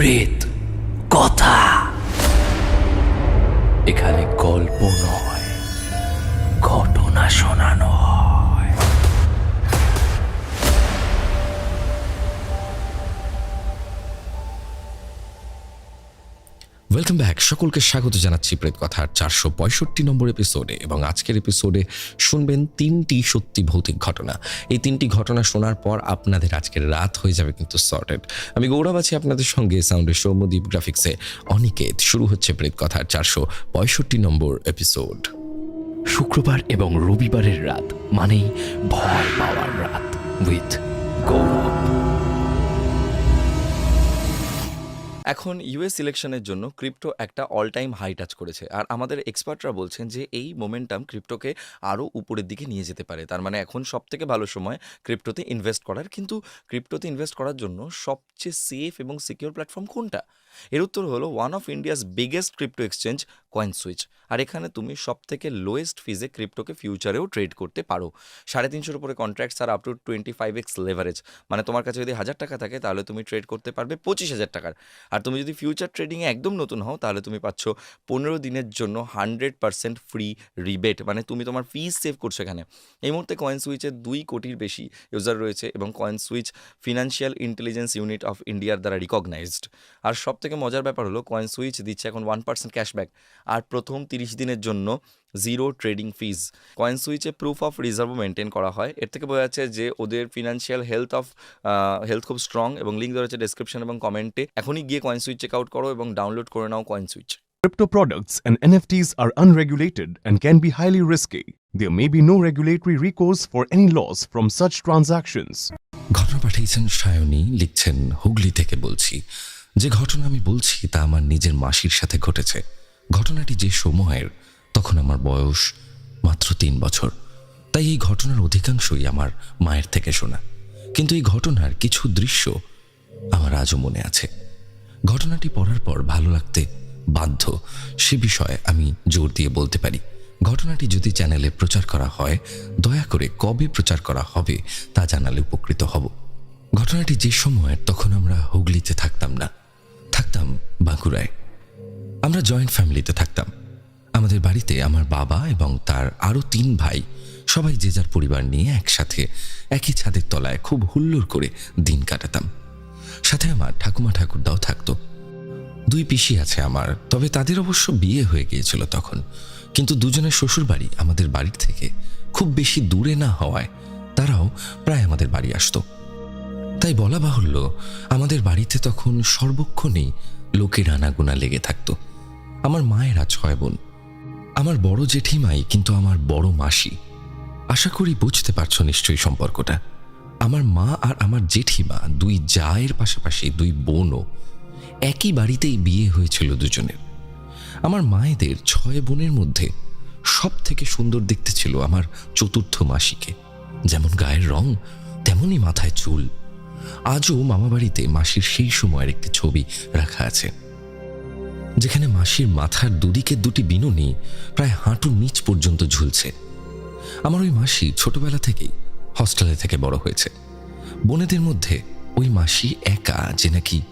প্রেত কথা। এখানে গল্প নয় ঘটনা শোনানো হয়। ওয়েলকাম ব্যাক সকলকে স্বাগত জানাচ্ছি প্রেত কথার চারশো পঁয়ষট্টি নম্বর এপিসোডে এবং আজকের এপিসোডে শুনবেন তিনটি সত্যি ভৌতিক ঘটনা। এই তিনটি ঘটনা শোনার পর আপনাদের আজকের রাত হয়ে যাবে কিন্তু সর্টেড আমি গৌরব আছি আপনাদের সঙ্গে সাউন্ডের সৌম্যদীপ গ্রাফিক্সে অনিকেত, শুরু হচ্ছে প্রেত কথার চারশো পঁয়ষট্টি নম্বর এপিসোড শুক্রবার এবং রবিবারের রাত, মানেই ভয় পাওয়ার রাত উইথ গৌরব। এখন ইউএস ইলেকশনের জন্য ক্রিপ্টো একটা অল টাইম হাই টাচ করেছে। আর আমাদের এক্সপার্টরা বলছেন যে এই মোমেন্টাম ক্রিপ্টোকে আরও উপরের দিকে নিয়ে যেতে পারে। তার মানে এখন সব থেকে ভালো সময় ক্রিপ্টোতে ইনভেস্ট করার। কিন্তু ক্রিপ্টোতে ইনভেস্ট করার জন্য সবচেয়ে সেফ এবং সিকিউর প্ল্যাটফর্ম কোনটা? এর উত্তর হলো one of India's biggest crypto exchange CoinSwitch আর এখানে তুমি সব থেকে লোয়েস্ট ফিজে ক্রিপ্টোকে ফিউচারেও ট্রেড করতে পারো। সাড়ে তিনশোর উপরে contracts R up to twenty five X leverage মানে তোমার কাছে যদি হাজার টাকা থাকে, তাহলে তুমি ট্রেড করতে পারবে পঁচিশ হাজার টাকার। আর তুমি যদি ফিউচার ট্রেডিংয়ে একদম নতুন হও, তাহলে তুমি পাচ্ছ পনেরো দিনের জন্য হান্ড্রেড পার্সেন্ট ফ্রি রিবেট মানে তুমি তোমার ফিজ সেভ করছ এখানে। এই মুহূর্তে কয়েন সুইচের দুই কোটির বেশি ইউজার রয়েছে এবং CoinSwitch financial intelligence unit of ইন্ডিয়ার দ্বারা রিকগনাইজড আর সব থেকে মজার ব্যাপার হলো কয়েন সুইচ দিচ্ছে এখন ওয়ান পার্সেন্ট ক্যাশব্যাক আর প্রথম তিরিশ দিনের জন্য জিরো ট্রেডিং ফিজ কয়েন সুইচে প্রুফ অফ রিজার্ভও মেনটেন করা হয়। এর থেকে বোঝা যাচ্ছে যে ওদের ফিনান্সিয়াল হেলথ অফ হেলথ খুব স্ট্রং এবং লিঙ্ক দেওয়া হচ্ছে ডেসক্রিপশন এবং কমেন্টে এখনই গিয়ে কয়েন সুইচ চেক আউট করো এবং ডাউনলোড করে নাও CoinSwitch Crypto products and NFTs are unregulated and can be highly risky. There may be no regulatory recourse for any loss from such transactions. ঘটনা পাঠিয়েছেন সায়নী লিখছেন হুগলি থেকে বলছি। যে ঘটনা আমি বলছি তা আমার নিজের মাসির সাথে ঘটেছে। ঘটনাটি যে সময়ের তখন আমার বয়স মাত্র তিন বছর। তাই এই ঘটনার অধিকাংশই আমার মায়ের থেকে শোনা। কিন্তু এই ঘটনার কিছু দৃশ্য আমার আজও মনে আছে। ঘটনাটি পড়ার পর ভালো লাগতে বাধ্য, সে বিষয়ে আমি জোর দিয়ে বলতে পারি। ঘটনাটি যদি চ্যানেলে প্রচার করা হয়, দয়া করে কবে প্রচার করা হবে তা জানালে উপকৃত হব। ঘটনাটি যে সময়ের, তখন আমরা হুগলিতে থাকতাম না। থাকতাম বাঁকুড়ায়। আমরা জয়েন্ট ফ্যামিলিতে থাকতাম। আমাদের বাড়িতে আমার বাবা এবং তার আরও তিন ভাই, সবাই যে যার পরিবার নিয়ে একসাথে একই ছাদের তলায় খুব হুল্লোড় করে দিন কাটাতাম। সাথে আমার ঠাকুমা ঠাকুরদাও থাকতো। দুই পিসি আছে আমার, তবে তাদের অবশ্য বিয়ে হয়ে গিয়েছিল তখন। কিন্তু দুজনের শ্বশুর বাড়ি আমাদের বাড়ির থেকে খুব বেশি দূরে না হওয়ায় তারাও প্রায় আমাদের বাড়ি আসতো। তাই বলা বাহুল্য, আমাদের বাড়িতে তখন সর্বক্ষণেই লোকের আনাগোনা লেগে থাকতো। আমার মায়েরা ছয় বোন আমার বড় জেঠিমাই কিন্তু আমার বড় মাসি। আশা করি বুঝতে পারছ নিশ্চয়ই সম্পর্কটা। আমার মা আর আমার জেঠিমা দুই জায়ের পাশাপাশি দুই বোনও একই বাড়িতেই বিয়ে হয়েছিল দুজনের। আমার মায়েদের ছয় বোনের মধ্যে সব থেকে সুন্দর দেখতে ছিল আমার চতুর্থ মাসিকে। যেমন গায়ের রং তেমনই মাথায় চুল। আজও মামাবাড়িতে মাসির সেই সময়ের একটি ছবি রাখা আছে। যেখানে মাসির মাথার দুদিকে দুটি বিনুনি প্রায় হাঁটুর নিচ পর্যন্ত ঝুলছে। আমার ওই মাসি ছোটবেলা থেকেই হস্টেলে থেকে বড় হয়েছে। বোনেদের মধ্যে ওই মাসি একা যে নাকি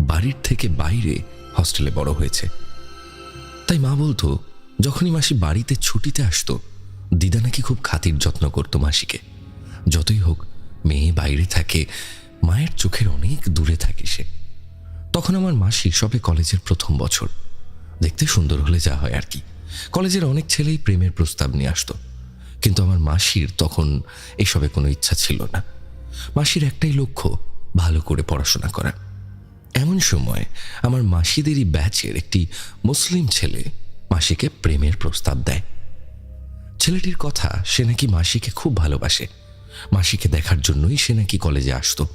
বাড়ির থেকে বাইরে হস্টেলে বড় হয়েছে। তাই মা বলতো, যখনই মাসি বাড়িতে ছুটিতে আসতো, দিদা নাকি খুব খাতির যত্ন করতো মাসিকে। যতই হোক, মেয়ে বাইরে থাকে, মায়ের চোখের অনেক দূরে থাকে সে। তখন আমার মাসি সবে কলেজের প্রথম বছর। দেখতে সুন্দর হলে যা হয় আর কি। কলেজের অনেক ছেলেই প্রেমের প্রস্তাব নিয়ে আসতো। কিন্তু আমার মাসির তখন এসবে কোনো ইচ্ছা ছিল না। মাসির একটাই লক্ষ্য, ভালো করে পড়াশোনা করা। এমন সময় আমার মাসিদেরই ব্যাচের একটি মুসলিম ছেলে মাসিকে প্রেমের প্রস্তাব দেয়। ছেলেটির কথা সে নাকি মাসিকে খুব ভালোবাসে। মাসিকে দেখার জন্যই সে নাকি কলেজে আসতো।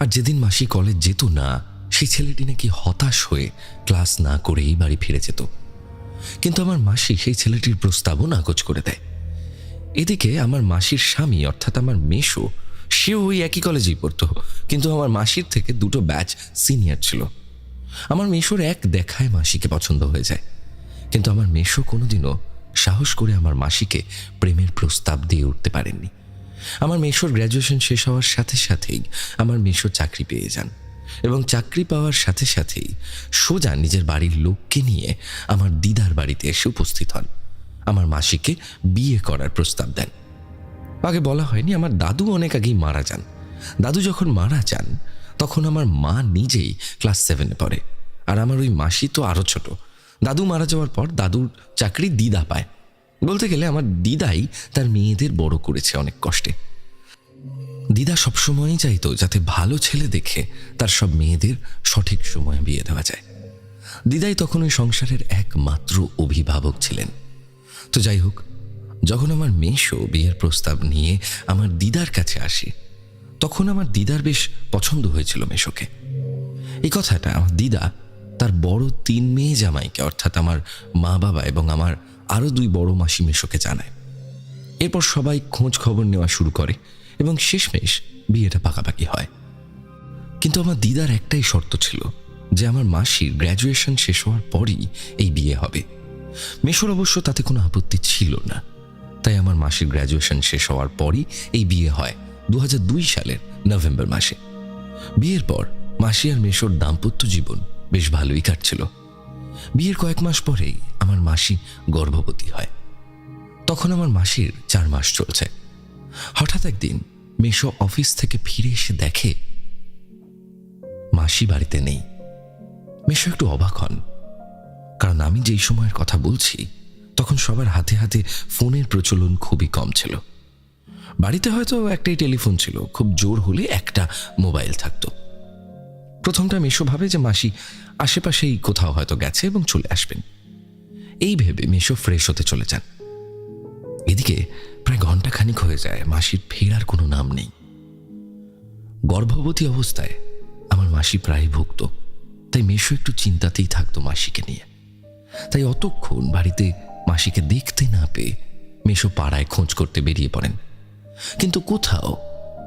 আর যেদিন মাসি কলেজ যেত না সেই ছেলেটি নাকি হতাশ হয়ে ক্লাস না করেই বাড়ি ফিরে যেত। কিন্তু আমার মাসি সেই ছেলেটির প্রস্তাবও নাকচ করে দেয়। এদিকে আমার মাসির স্বামী, অর্থাৎ আমার মেশো সেও ওই একই কলেজেই পড়তো, কিন্তু আমার মাসির থেকে দুটো ব্যাচ সিনিয়র ছিল। আমার মেশোর এক দেখায় মাসিকে পছন্দ হয়ে যায়। কিন্তু আমার মেশো কোনোদিনও সাহস করে আমার মাসিকে প্রেমের প্রস্তাব দিয়ে উঠতে পারেননি। আমার মেশোর গ্র্যাজুয়েশন শেষ হওয়ার সাথে সাথেই আমার মেশো চাকরি পেয়ে যান। এবং চাকরি পাওয়ার সাথে সাথেই সোজা নিজের বাড়ির লোককে নিয়ে আমার দিদার বাড়িতে এসে উপস্থিত হন। আমার মাসিকে বিয়ে করার প্রস্তাব দেন। আগে বলা হয়নি, আমার দাদু অনেক আগেই মারা যান। দাদু যখন মারা যান, তখন আমার মা নিজেই ক্লাস সেভেনে পড়ে। আর আমার ওই মাসি তো আরও ছোট। দাদু মারা যাওয়ার পর দাদুর চাকরি দিদা পায়। বলতে গেলে আমার দিদাই তার মেয়েদের বড় করেছে অনেক কষ্টে। দিদা সবসময়ই চাইতো যাতে ভালো ছেলে দেখে তার সব মেয়েদের সঠিক সময়ে বিয়ে দেওয়া যায়। দিদাই তখন ওই সংসারের একমাত্র অভিভাবক ছিলেন। তো যাই হোক, যখন আমার মেশো বিয়ের প্রস্তাব নিয়ে আমার দিদার কাছে আসে, তখন আমার দিদার বেশ পছন্দ হয়েছিল মেশোকে এই কথাটা আমার দিদা তার বড় তিন মেয়ে জামাইকে, অর্থাৎ আমার মা বাবা এবং আমার আরও দুই বড় মাসি মেশোকে জানায়। এরপর সবাই খোঁজ খবর নেওয়া শুরু করে। এবং শেষমেশ বিয়েটা পাকাপাকি হয়। কিন্তু আমার দিদার একটাই শর্ত ছিল যে আমার মাসির গ্র্যাজুয়েশন শেষ হওয়ার পরই এই বিয়ে হবে। মেশোর অবশ্য তাতে কোনো আপত্তি ছিল না। তাই আমার মাসির গ্র্যাজুয়েশন শেষ হওয়ার পরই এই বিয়ে হয় দু হাজার দুই সালের নভেম্বর মাসে। বিয়ের পর মাসি আর মেশোর দাম্পত্য জীবন বেশ ভালোই কাটছিল। বিয়ের কয়েক মাস পরেই আমার মাসি গর্ভবতী হয়। তখন আমার মাসির চার মাস চলছে। হঠাৎ একদিন মেশো অফিস থেকে ফিরে এসে দেখে মাসি বাড়িতে নেই। মেশো একটু অবাক হন। কারণ আমি যেই সময়ের কথা বলছি, তখন সবার হাতে হাতে ফোনের প্রচলন খুবই কম ছিল। বাড়িতে হয়তো একটাই টেলিফোন ছিল, খুব জোর হলে একটা মোবাইল থাকতো। প্রথমটা মেশো ভাবে যে, মাসি, আশেপাশেই কোথাও হয়তো গেছে এবং চলে আসবেন। এই ভেবে মেশো ফ্রেশ হতে চলে যান। এদিকে প্রায় ঘণ্টা খানিক হয়ে যায়, মাসির ফেরার কোনো নাম নেই। গর্ভবতী অবস্থায় আমার মাসি প্রায় ভুগত তাই মেশো একটু চিন্তাতেই থাকতো মাসিকে নিয়ে। তাই অতক্ষণ বাড়িতে মাসিকে দেখতে না পেয়ে মেশো পাড়ায় খোঁজ করতে বেরিয়ে পড়েন। কিন্তু কোথাও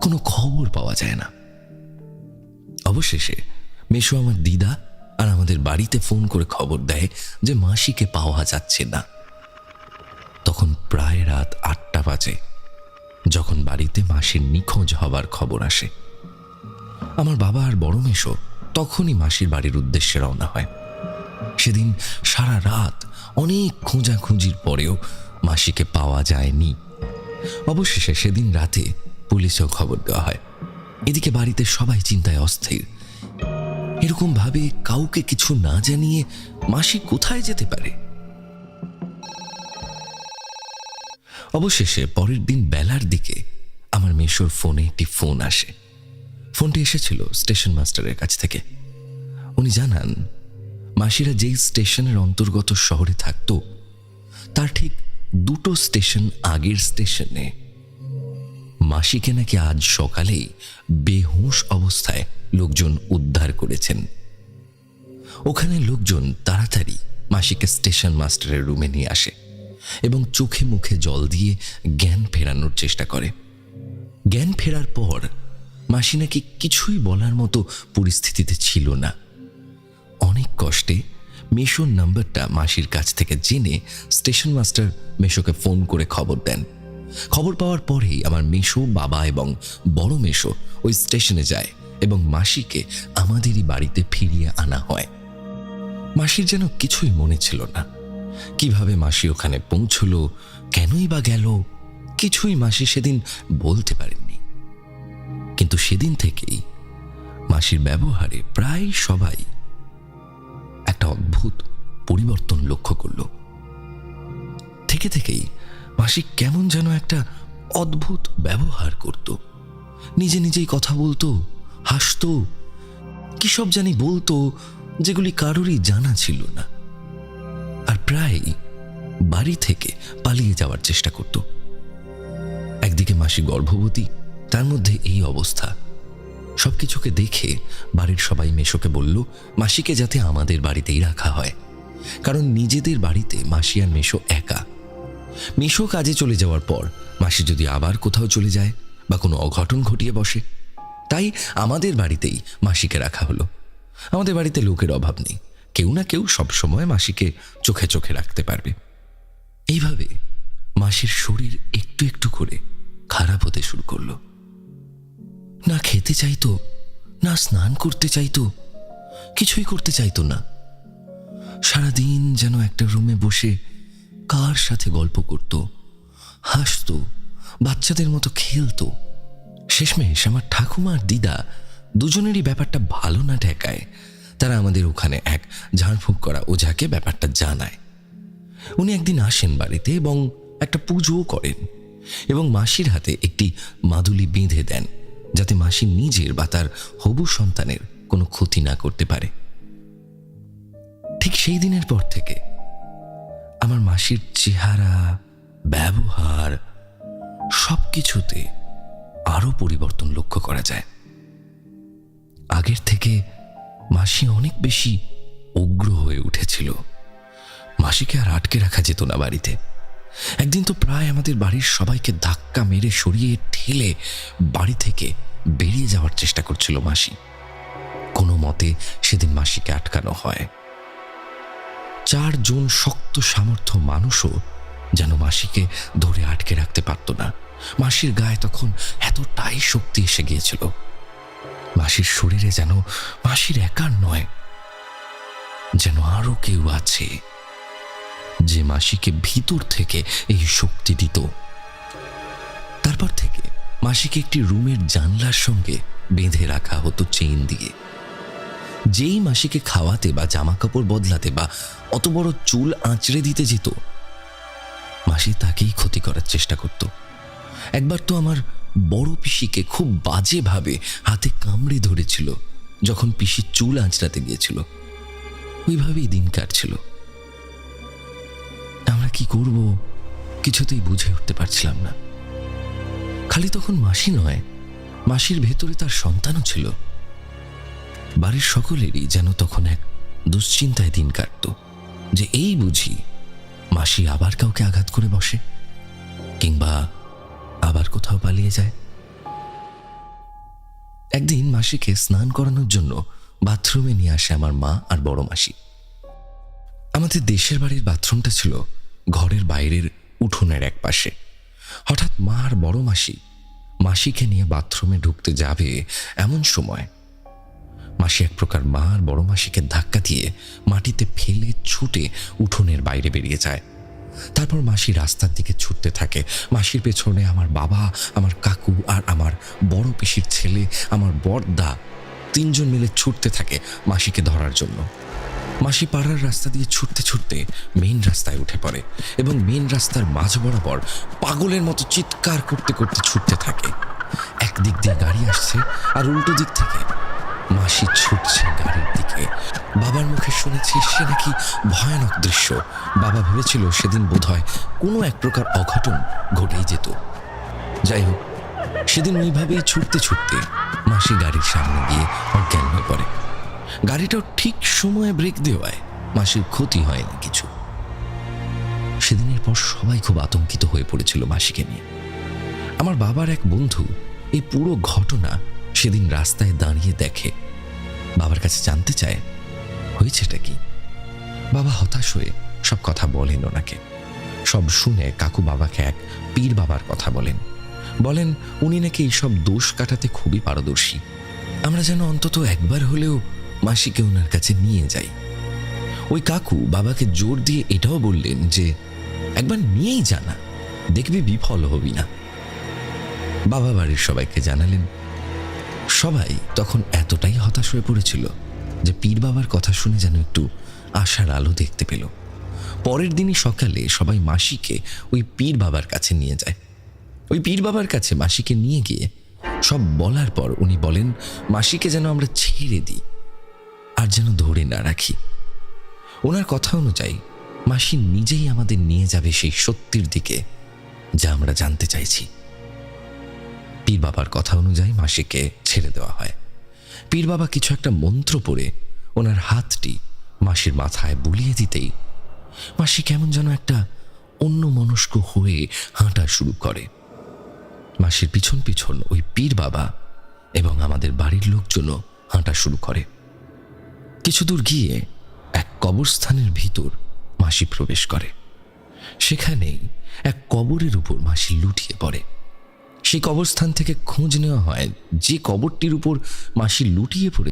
কোনো খবর পাওয়া যায় না। অবশেষে মেশো আমার দিদা আর আমাদের বাড়িতে ফোন করে খবর দেয় যে মাসিকে পাওয়া যাচ্ছে না। তখন প্রায় রাত আটটা বাজে, যখন বাড়িতে মাসির নিখোঁজ হবার খবর আসে। আমার বাবা আর বড় মেশো তখনই মাসির বাড়ির উদ্দেশ্যে রওনা হয়। সেদিন সারা রাত অনেক খোঁজাখুঁজির পরেও মাসিকে পাওয়া যায়নি। অবশেষে সেদিন রাতে পুলিশেও খবর দেওয়া হয়। এদিকে বাড়িতে সবাই চিন্তায় অস্থির। এরকম ভাবে কাউকে কিছু না জানিয়ে মাসি কোথায় যেতে পারে? অবশেষে পরের দিন বেলার দিকে আমার মেশোর ফোনে একটি ফোন আসে। ফোনটি এসেছিল স্টেশন মাস্টারের কাছ থেকে। উনি জানান, মাসিরা যেই স্টেশনের অন্তর্গত শহরে থাকতো, তার ঠিক দুটো স্টেশন আগের স্টেশনে। মাসিকে নাকি আজ সকালেই বেহুশ অবস্থায় লোকজন উদ্ধার করেছেন। ওখানে লোকজন তাড়াতাড়ি মাসিকে স্টেশন মাস্টারের রুমে নিয়ে আসে। এবং চোখে মুখে জল দিয়ে জ্ঞান ফেরানোর চেষ্টা করে। জ্ঞান ফেরার পর মাসি নাকি কিছুই বলার মতো পরিস্থিতিতে ছিল না। অনেক কষ্টে মেশোর নাম্বারটা মাসির কাছ থেকে জেনে স্টেশন মাস্টার মেশোকে ফোন করে খবর দেন। খবর পাওয়ার পরেই আমার মেশো, বাবা এবং বড় মেশো ওই স্টেশনে যায় এবং মাসিকে আমাদেরই বাড়িতে ফিরিয়ে আনা হয়। মাসির যেন কিছুই মনে ছিল না। কীভাবে মাসি ওখানে পৌঁছলো, কেনই বা গেল, কিছুই মাসি সেদিন বলতে পারেননি। কিন্তু সেদিন থেকেই মাসির ব্যবহারে প্রায় সবাই একটা অদ্ভুত পরিবর্তন লক্ষ্য করল। থেকে থেকেই মাসি কেমন যেন একটা অদ্ভুত ব্যবহার করত। নিজে নিজেই কথা বলতো, হাসতো, কি সব জানি বলতো, যেগুলি কারোরই জানা ছিল না। আর প্রায় বাড়ি থেকে পালিয়ে যাওয়ার চেষ্টা করত। একদিকে মাসি গর্ভবতী, তার মধ্যে এই অবস্থা। সবকিছুকে দেখে বাড়ির সবাই মেশোকে বলল, মাসিকে যাতে আমাদের বাড়িতেই রাখা হয়। কারণ নিজেদের বাড়িতে মাসি আর মেশো একা। মেশো কাজে চলে যাওয়ার পর মাসি যদি আবার কোথাও চলে যায় বা কোনো অঘটন ঘটিয়ে বসে, তাই আমাদের বাড়িতেই মাসিকে রাখা হলো। আমাদের বাড়িতে লোকের অভাব নেই। কেউ না কেউ সবসময় মাসিকে চোখে চোখে রাখতে পারবে। এইভাবে মাসির শরীর একটু একটু করে খারাপ হতে শুরু করল। না খেতে চাইতো, না স্নান করতে চাইতো, কিছুই করতে চাইতো না। সারাদিন যেন একটা রুমে বসে কার সাথে গল্প করত, হাসতো, বাচ্চাদের মতো খেলতো। শেষমেশ আমার ঠাকুমা আর দিদা দুজনেরই ব্যাপারটা ভালো না ঠেকায়। তারা আমাদের ওখানে এক ঝাড়ফুঁক করা ওঝাকে ব্যাপারটা জানায়। উনি একদিন আসেন বাড়িতে এবং একটা পুজোও করেন এবং মাসির হাতে একটি মাদুলি বেঁধে দেন যাতে মাসি নিজের বা তার হবু সন্তানের কোনো ক্ষতি না করতে পারে। ঠিক সেই দিনের পর থেকে আমার মাসির চেহারা, ব্যবহার সব কিছুতে আরও পরিবর্তন লক্ষ্য করা যায়। আগের থেকে মাসি অনেক বেশি উগ্র হয়ে উঠেছিল। মাসিকে আর আটকে রাখা যেত না বাড়িতে। একদিন তো প্রায় আমাদের বাড়ির সবাইকে ধাক্কা মেরে সরিয়ে ঠেলে বাড়ি থেকে বেরিয়ে যাওয়ার চেষ্টা করছিল মাসি। কোনো মতে সেদিন মাসিকে আটকানো হয়। চারজন শক্ত সামর্থ্য মানুষও যেন মাসিকে ধরে আটকে রাখতে পারত না। মাসির গায়ে তখন এতটাই শক্তি এসে গিয়েছিল। মাসির শরীরে যেন, মাসির একার নয়, যেন আরও কেউ আছে যে মাসিকে ভিতর থেকে এই শক্তি দিত। তারপর থেকে মাসিকে একটি রুমের জানলার সঙ্গে বেঁধে রাখা হতো চেইন দিয়ে। যেই মাসিকে খাওয়াতে বা জামা কাপড় বদলাতে বা অত বড় চুল আঁচড়ে দিতে যেত, মাসি তাকেই ক্ষতি করার চেষ্টা করত। একবার তো আমার বড় পিসিকে খুব বাজেভাবে হাতে কামড়ে ধরেছিল, যখন পিসি চুল আঁচড়াতে গিয়েছিল। ওইভাবেই দিন কাটছিল। আমরা কি করব, কিছুতেই বুঝে উঠতে পারছিলাম না। খালি তখন মাসি নয়, মাসির ভেতরে তার সন্তানও ছিল। বাড়ির সকলেরই যেন তখন এক দুশ্চিন্তায় দিন কাটত, যে এই বুঝি মাসি আবার কাউকে আঘাত করে বসে, কিংবা আবার কোথাও পালিয়ে যায়। একদিন মাসিকে স্নান করানোর জন্য বাথরুমে নিয়ে আসে আমার মা আর বড় মাসি। আমাদের দেশের বাড়ির বাথরুমটা ছিল ঘরের বাইরের উঠোনের এক পাশে। হঠাৎ মা আর বড় মাসি মাসিকে নিয়ে বাথরুমে ঢুকতে যাবে এমন সময়। মাসি এক প্রকার মা আর বড় মাসিকে ধাক্কা দিয়ে মাটিতে ফেলে ছুটে উঠোনের বাইরে বেরিয়ে যায়। তারপর মাসি রাস্তার দিকে ছুটতে থাকে। মাসির পেছনে আমার বাবা, আমার কাকু আর আমার বড় পিসির ছেলে, আমার বড়দা তিনজন মিলে ছুটতে থাকে মাসিকে ধরার জন্য। মাসি পাড়ার রাস্তা দিয়ে ছুটতে ছুটতে মেইন রাস্তায় উঠে পড়ে এবং মেন রাস্তার মাঝ বরাবর পাগলের মতো চিৎকার করতে করতে ছুটতে থাকে। একদিক দিয়ে গাড়ি আসছে আর উল্টো দিক থেকে মাসি ছুটছে গাড়ির দিকে। বাবার মুখে শুনেছি সে নাকি ভয়ানক দৃশ্য। বাবা ভেবেছিল সেদিন বোধহয় কোনো এক প্রকার অঘটন ঘটেই যেত। যাই হোক, সেদিন ওইভাবেই ছুটতে ছুটতে মাসি গাড়ির সামনে গিয়ে অজ্ঞান হয়ে পড়ে। গাড়িটাও ঠিক সময়ে ব্রেক দেওয়ায় মাসির ক্ষতি হয়নি কিছু। সেদিনের পর সবাই খুব আতঙ্কিত হয়ে পড়েছিল মাসিকে নিয়ে। আমার বাবার এক বন্ধু এই পুরো ঘটনা সেদিন রাস্তায় দাঁড়িয়ে দেখে, বাবার কাছে জানতে চায়, হয়েছেটা কি? বাবা হতাশ হয়ে সব কথা বলেন ওনাকে। সব শুনে কাকু বাবাকে এক পীর বাবার কথা বলেন। বলেন, উনি নাকি এইসব দোষ কাটাতে খুবই পারদর্শী। আমরা যেন অন্তত একবার হলেও মাসিকে ওনার কাছে নিয়ে যাই। ওই কাকু বাবাকে জোর দিয়ে এটাও বললেন যে, একবার নিয়েই জানা, দেখবি বিফল হবি না। বাবা বাড়ির সবাইকে জানালেন সবাই তখন এতটাই হতাশ হয়ে পড়েছিল যে পীর বাবার কথা শুনে যেন একটু আশার আলো দেখতে পেল। পরের দিনই সকালে সবাই মাসিকে ওই পীর বাবার কাছে নিয়ে যায়। ওই পীর বাবার কাছে মাসিকে নিয়ে গিয়ে সব বলার পর উনি বলেন, মাসিকে যেন আমরা ছেড়ে দিই আর যেন ধরে না রাখি। ওনার কথা অনুযায়ী মাসি নিজেই আমাদের নিয়ে যাবে সেই সত্যির দিকে যা আমরা জানতে চাইছি। পীর বাবার কথা অনুযায়ী মাসিকে ছেড়ে দেওয়া হয়। পীর বাবা কিছু একটা মন্ত্র পড়ে ওনার হাতটি মাসির মাথায় বুলিয়ে দিতেই মাসি কেমন যেন একটা অন্য মনস্ক হয়ে হাঁটা শুরু করে। মাসির পিছন পিছন ওই পীর বাবা এবং আমাদের বাড়ির লোকজনও হাঁটা শুরু করে। কিছু দূর গিয়ে এক কবরস্থানের ভিতর মাসি প্রবেশ করে। সেখানেই এক কবরের উপর মাসি লুটিয়ে পড়ে। সেই কবরস্থান থেকে খোঁজ নেওয়া হয়। যে কবরটির উপর মাসি লুটিয়ে পড়ে।